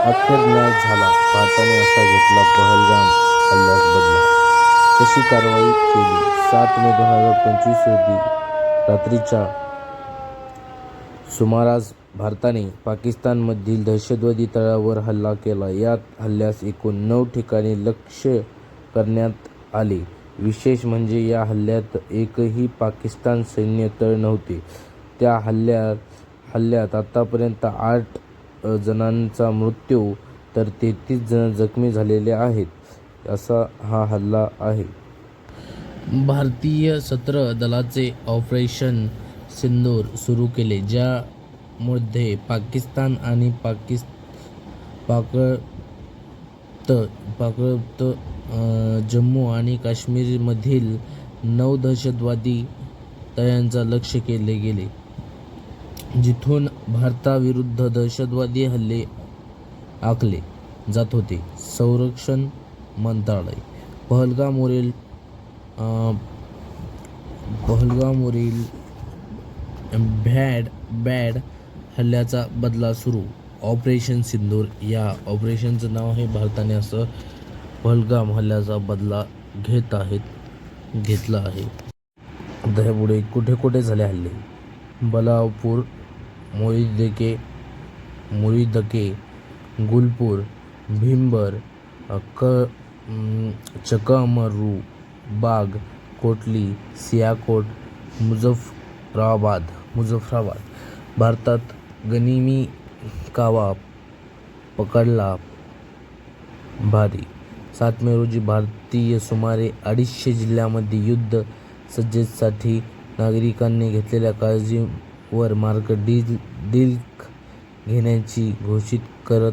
अखेर न्याय झाला. भारताने असा घेतला पहलगाम हल्ल्यास बदला. कशी कारवाई केली? सात मे दोन हजार पंचवीस रोजी रात्रीच्या सुमारास भारताने पाकिस्तानमधील दहशतवादी तळावर हल्ला केला. यात हल्ल्यास एकूण नऊ ठिकाणी लक्ष्य करण्यात आले. विशेष म्हणजे या हल्ल्यात एकही पाकिस्तान सैन्य तळ नव्हते. त्या हल्ल्यात हल्ल्यात आतापर्यंत आठ जणांचा मृत्यू तर तेहतीस जण जखमी झालेले आहेत असा हा हल्ला आहे. भारतीय सत्र दलाचे ऑपरेशन सिंदूर सुरू केले ज्यामध्ये पाकिस्तान आणि पाकिस् पाकळत पाकत जम्मू आणि काश्मीरमधील नऊ दहशतवादी तयांचा लक्ष केले गेले. जिथून भारताविरुद्ध दहशतवादी हल्ले आखले जात होते. संरक्षण मंत्रालय पहलगामवरील पहलगामवरील भॅड बॅड हल्ल्याचा बदला सुरू. ऑपरेशन सिंदूर या ऑपरेशनचं नाव आहे भारताने असं पहलगाम हल्ल्याचा बदला घेत आहेत घेतला आहे. त्यापुढे कुठे कुठे झाले हल्ले? बलावपूर मोईदके मुळीदके गुलपूर भीमबर क चकमरू बाग कोटली सियाकोट मुझफ्फराबाद मुझफ्फराबाद. भारतात गनिमी कावा पकडला भारी. सात मे रोजी भारतीय सुमारे अडीचशे जिल्ह्यामध्ये युद्ध सज्जतेसाठी नागरिकांनी घेतलेल्या काळजी वर मार्ग डील डिल्क घेण्याची घोषित करत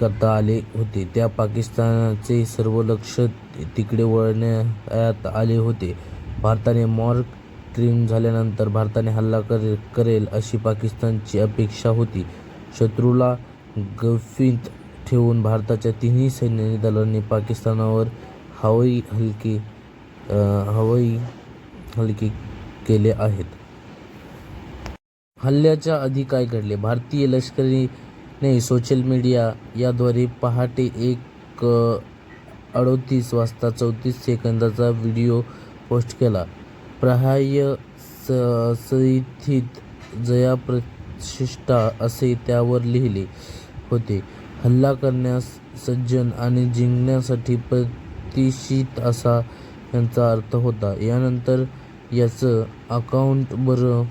करता आले होते. त्या पाकिस्तानचे सर्व लक्ष तिकडे वळण्यात आले होते. भारताने मॉर्क ट्रिम झाल्यानंतर भारताने हल्ला करे करेल अशी पाकिस्तानची अपेक्षा होती. शत्रूला गफीत ठेवून भारताच्या तिन्ही सैन्य दलांनी पाकिस्तानावर हवाई हलके हवाई हलके केले आहेत. हल्ल्याच्या आधी काय घडले? भारतीय लष्करीने सोशल मीडिया याद्वारे पहाटे एक अडोतीस वाजता चौतीस सेकंदाचा व्हिडिओ पोस्ट केला. प्रहाय स जया प्रतिष्ठा असे त्यावर लिहिले होते. हल्ला करण्यास सज्जन आणि जिंकण्यासाठी प्रतिष्ठित असा यांचा अर्थ होता. यानंतर याचं अकाउंट बरं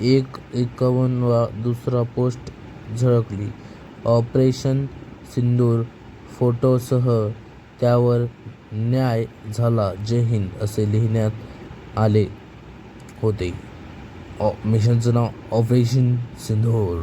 एक एकावन्न वा दुसरा पोस्ट झळकली. ऑपरेशन सिंदूर फोटोसह त्यावर न्याय झाला. जय हिंद असे लिहिण्यात आले होते. ऑ मिशनचं नाव ऑपरेशन सिंदूर.